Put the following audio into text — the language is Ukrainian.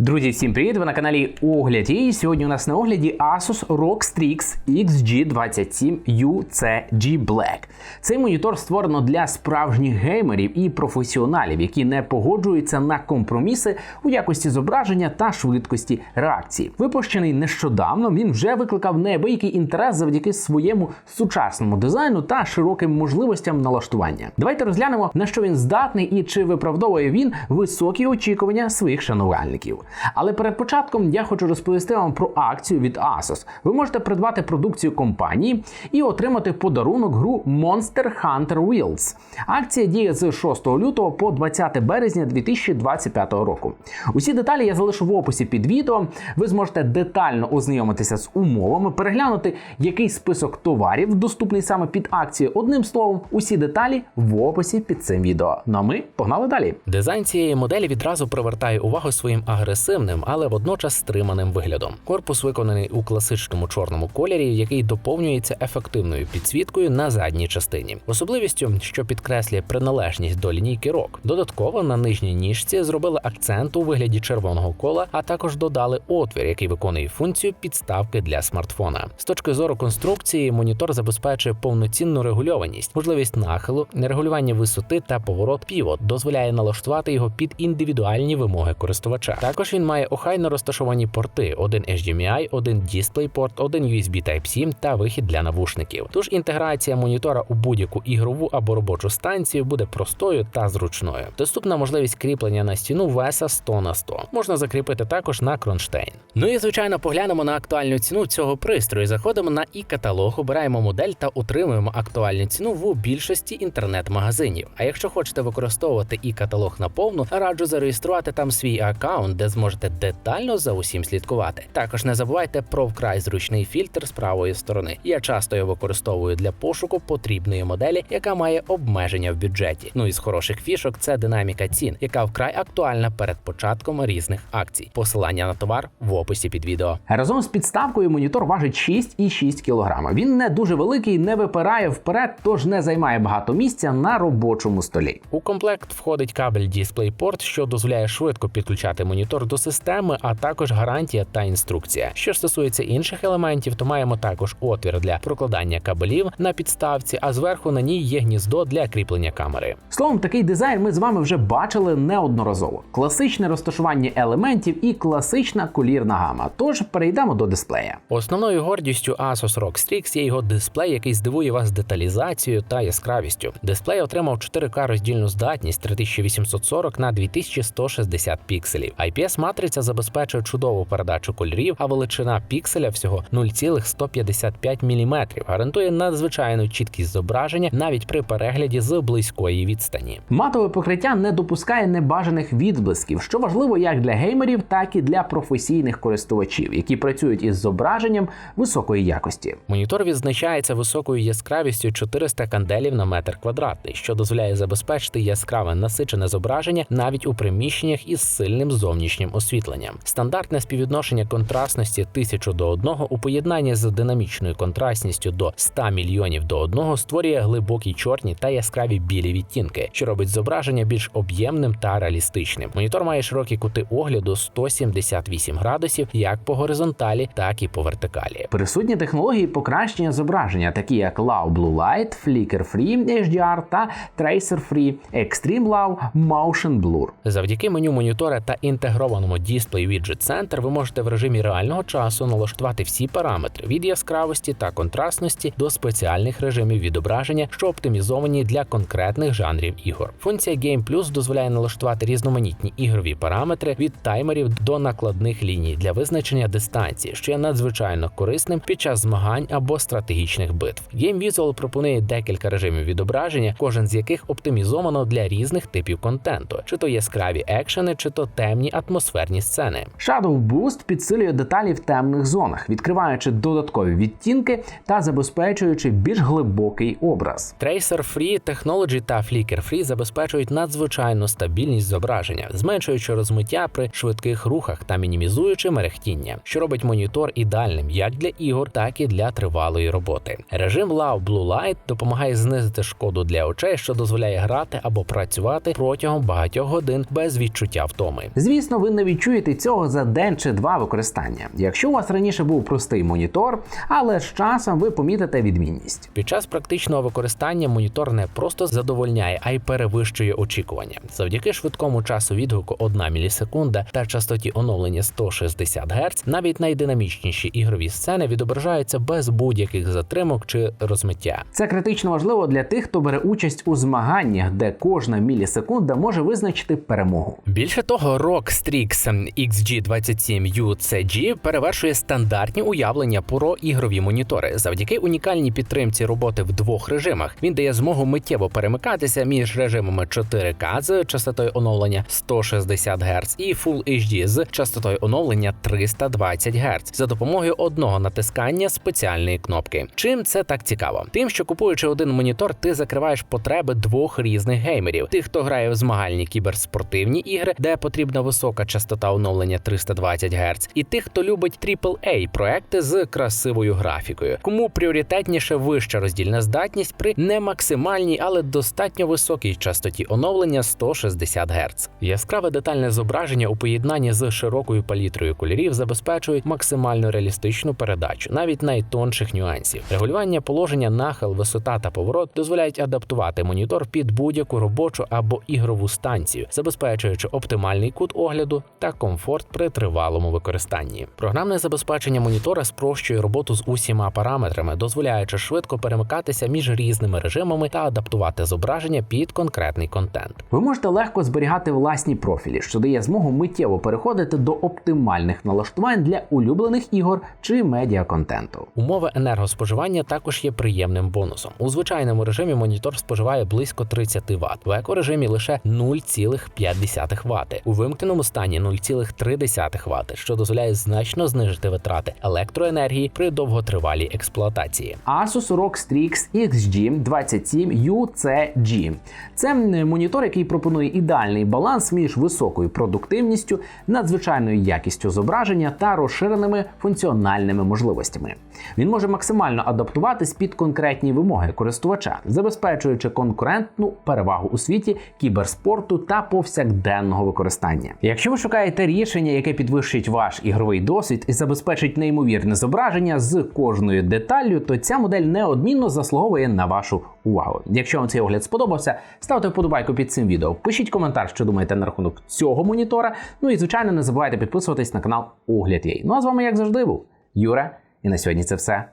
Друзі, всім привіт! Ви на каналі Огляд. І сьогодні у нас на огляді Asus ROG Strix XG27UCG Black. Цей монітор створено для справжніх геймерів і професіоналів, які не погоджуються на компроміси у якості зображення та швидкості реакції. Випущений нещодавно, він вже викликав неабиякий інтерес завдяки своєму сучасному дизайну та широким можливостям налаштування. Давайте розглянемо на що він здатний і чи виправдовує він високі очікування своїх шанувальників. Але перед початком я хочу розповісти вам про акцію від Asus. Ви можете придбати продукцію компанії і отримати подарунок гру Monster Hunter Wilds. Акція діє з 6 лютого по 20 березня 2025 року. Усі деталі я залишу в описі під відео. Ви зможете детально ознайомитися з умовами, переглянути, який список товарів доступний саме під акцію. Одним словом, усі деталі в описі під цим відео. Ну а ми погнали далі. Дизайн цієї моделі відразу привертає увагу своїм агресивним, але водночас стриманим виглядом. Корпус виконаний у класичному чорному кольорі, який доповнюється ефективною підсвіткою на задній частині. Особливістю, що підкреслює приналежність до лінійки ROG. Додатково на нижній ніжці зробили акцент у вигляді червоного кола, а також додали отвір, який виконує функцію підставки для смартфона. З точки зору конструкції, монітор забезпечує повноцінну регульованість, можливість нахилу, регулювання висоти та поворот півот дозволяє налаштувати його під індивідуальні вимоги користувача. Також він має охайно розташовані порти: один HDMI, один DisplayPort, один USB Type-C та вихід для навушників. Тож інтеграція монітора у будь-яку ігрову або робочу станцію буде простою та зручною. Доступна можливість кріплення на стіну веса 100 на 100. Можна закріпити також на кронштейн. Ну і звичайно, поглянемо на актуальну ціну цього пристрою. Заходимо на і каталог, обираємо модель та отримуємо актуальну ціну в більшості інтернет-магазинів. А якщо хочете використовувати і каталог наповну, раджу зареєструвати там свій аккаунт, де зможете детально за усім слідкувати. Також не забувайте про вкрай зручний фільтр з правої сторони. Я часто його використовую для пошуку потрібної моделі, яка має обмеження в бюджеті. Ну і з хороших фішок це динаміка цін, яка вкрай актуальна перед початком різних акцій. Посилання на товар в описі під відео. Разом з підставкою монітор важить 6,6 кг. Він не дуже великий, не випирає вперед, тож не займає багато місця на робочому столі. У комплект входить кабель DisplayPort, що дозволяє швидко підключати монітор до системи, а також гарантія та інструкція. Що ж стосується інших елементів, то маємо також отвір для прокладання кабелів на підставці, а зверху на ній є гніздо для кріплення камери. Словом, такий дизайн ми з вами вже бачили неодноразово: класичне розташування елементів і класична колірна гама. Тож перейдемо до дисплея. Основною гордістю Asus ROG Strix є його дисплей, який здивує вас деталізацією та яскравістю. Дисплей отримав 4К роздільну здатність 3840 на 2160 пікселів. IPS-матриця забезпечує чудову передачу кольорів, а величина пікселя всього 0,155 мм. Гарантує надзвичайну чіткість зображення навіть при перегляді з близької відстані. Матове покриття не допускає небажаних відблисків, що важливо як для геймерів, так і для професійних користувачів, які працюють із зображенням високої якості. Монітор відзначається високою яскравістю 400 канделів на метр квадратний, що дозволяє забезпечити яскраве насичене зображення навіть у приміщеннях із сильним зовнішнім освітленням. Стандартне співвідношення контрастності 1000 до 1 у поєднанні з динамічною контрастністю до 100 мільйонів до 1 створює глибокі чорні та яскраві білі відтінки, що робить зображення більш об'ємним та реалістичним. Монітор має широкі кути огляду 178 градусів як по горизонталі, так і по вертикалі. Присутні технології покращення зображення, такі як Low Blue Light, Flicker Free HDR та Tracer Free, Extreme Low, Motion Blur. Завдяки меню монітора та інтегрованому дисплей Widget Center ви можете в режимі реального часу налаштувати всі параметри від яскравості та контрастності до спеціальних режимів відображення, що оптимізовані для конкретних жанрів ігор. Функція Game Plus дозволяє налаштувати різноманітні ігрові параметри від таймерів до накладних ліній для визначення дистанції, що є надзвичайно корисним під час змагань або стратегічних битв. Game Visual пропонує декілька режимів відображення, кожен з яких оптимізовано для різних типів контенту, чи то яскраві екшени, чи то темні атмосферні сцени. Shadow Boost підсилює деталі в темних зонах, відкриваючи додаткові відтінки та забезпечуючи більш глибокий образ. Tracer Free Technology та Flicker Free забезпечують надзвичайну стабільність зображення, зменшуючи розмиття при швидких рухах та мінімізуючи мерехтіння, що робить монітор ідеальним як для ігор, так і для тривалої роботи. Режим Low Blue Light допомагає знизити шкоду для очей, що дозволяє грати або працювати протягом багатьох годин без відчуття втоми. Звісно, ви ви не відчуєте цього за день чи два використання. Якщо у вас раніше був простий монітор, але з часом ви помітите відмінність. Під час практичного використання монітор не просто задовольняє, а й перевищує очікування. Завдяки швидкому часу відгуку 1 мілісекунда та частоті оновлення 160 Гц, навіть найдинамічніші ігрові сцени відображаються без будь-яких затримок чи розмиття. Це критично важливо для тих, хто бере участь у змаганнях, де кожна мілісекунда може визначити перемогу. Більше того, ROG Strix XG27UCG перевершує стандартні уявлення про ігрові монітори. Завдяки унікальній підтримці роботи в двох режимах. Він дає змогу миттєво перемикатися між режимами 4К з частотою оновлення 160 Гц і Full HD з частотою оновлення 320 Гц за допомогою одного натискання спеціальної кнопки. Чим це так цікаво? Тим, що купуючи один монітор, ти закриваєш потреби двох різних геймерів: тих, хто грає в змагальні кіберспортивні ігри, де потрібна висока частота оновлення 320 Гц, і тих, хто любить AAA проекти з красивою графікою. Кому пріоритетніше вища роздільна здатність при не максимальній, але достатньо високій частоті оновлення 160 Гц. Яскраве детальне зображення у поєднанні з широкою палітрою кольорів забезпечують максимально реалістичну передачу, навіть найтонших нюансів. Регулювання положення, нахил, висота та поворот дозволяють адаптувати монітор під будь-яку робочу або ігрову станцію, забезпечуючи оптимальний кут огляду та комфорт при тривалому використанні. Програмне забезпечення монітора спрощує роботу з усіма параметрами, дозволяючи швидко перемикатися між різними режимами та адаптувати зображення під конкретний контент. Ви можете легко зберігати власні профілі, що дає змогу миттєво переходити до оптимальних налаштувань для улюблених ігор чи медіаконтенту. Умови енергоспоживання також є приємним бонусом. У звичайному режимі монітор споживає близько 30 Вт, в екорежимі лише 0,5 Вт, у вимкненому стані 0,3 Вт, що дозволяє значно знижити витрати електроенергії при довготривалій експлуатації. Asus ROG Strix XG27UCG. Це монітор, який пропонує ідеальний баланс між високою продуктивністю, надзвичайною якістю зображення та розширеними функціональними можливостями. Він може максимально адаптуватись під конкретні вимоги користувача, забезпечуючи конкурентну перевагу у світі кіберспорту та повсякденного використання. Ви шукаєте рішення, яке підвищить ваш ігровий досвід і забезпечить неймовірне зображення з кожною деталлю, то ця модель неодмінно заслуговує на вашу увагу. Якщо вам цей огляд сподобався, ставте вподобайку під цим відео. Пишіть коментар, що думаєте на рахунок цього монітора. Ну і звичайно, не забувайте підписуватись на канал Огляд.ua. Ну а з вами, як завжди, був Юра. І на сьогодні це все.